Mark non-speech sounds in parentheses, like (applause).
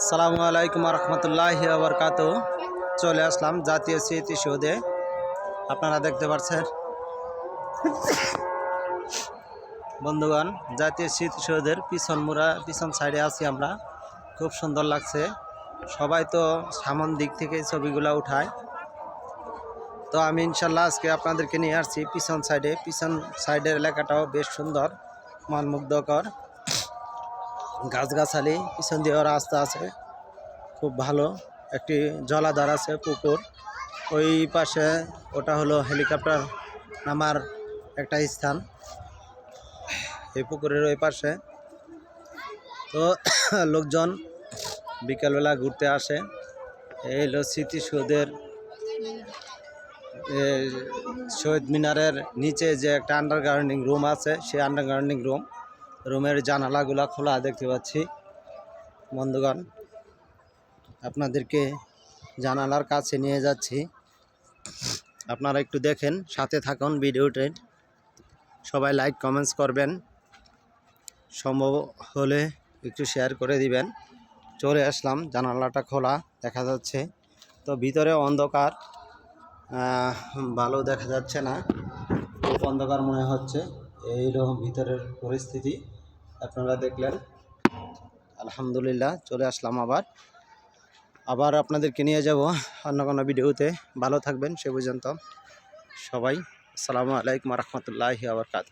আসসালামু আলাইকুম রহমতুল্লাহ আবরকাত চলে আসলাম জাতীয় স্মৃতি সৌধে আপনারা দেখতে পাচ্ছেন। বন্ধুগণ, জাতীয় স্মৃতি সৌধের পিছন মুড়া, পিছন সাইডে আছি আমরা। খুব সুন্দর লাগছে। সবাই তো সামন দিক থেকে ছবিগুলো উঠায়। তো আমি ইনশাল্লাহ আজকে আপনাদেরকে নিয়ে আসছি। পিছন সাইডে, পিছন সাইডের এলাকাটাও বেশ সুন্দর, মনমুগ্ধকর। গাছগাছালি, পিছন দিয়ে রাস্তা আছে। খুব ভালো। একটি জলাধার আছে, পুকুর। ওই পাশে ওটা হলো হেলিকপ্টার নামার একটা স্থান। এই পুকুরের ওই পাশে। তো (coughs) লোকজন বিকেলবেলা ঘুরতে আসে। এই হলো স্মৃতিসৌধের শহীদ মিনারের নিচে যে একটা আন্ডারগ্রাউন্ডিং রুম আছে, সেই আন্ডারগ্রাউন্ডিং রুম রুমের জানালাগুলো খোলা দেখতে পাচ্ছি। বন্ধুগণ, আপনাদেরকে জানালার কাছে নিয়ে যাচ্ছি। আপনারা একটু দেখেন, সাথে থাকুন ভিডিওতে। সবাই লাইক, কমেন্টস করবেন। সম্ভব হলে একটু শেয়ার করে দিবেন। চলে আসলাম, জানালাটা খোলা দেখা যাচ্ছে। তো ভিতরে অন্ধকার ভালো দেখা যাচ্ছে না। খুব অন্ধকার মনে হচ্ছে। এইরকম ভিতরের পরিস্থিতি। আপনারা দেখলেন। আলহামদুলিল্লাহ, চলে আসলাম আবার। আবার আপনাদেরকে নিয়ে যাব অন্য কোনো ভিডিওতে। ভালো থাকবেন, সে পর্যন্ত। সবাই, আসসালামু আলাইকুম রহমতুল্লাহি আবরকাত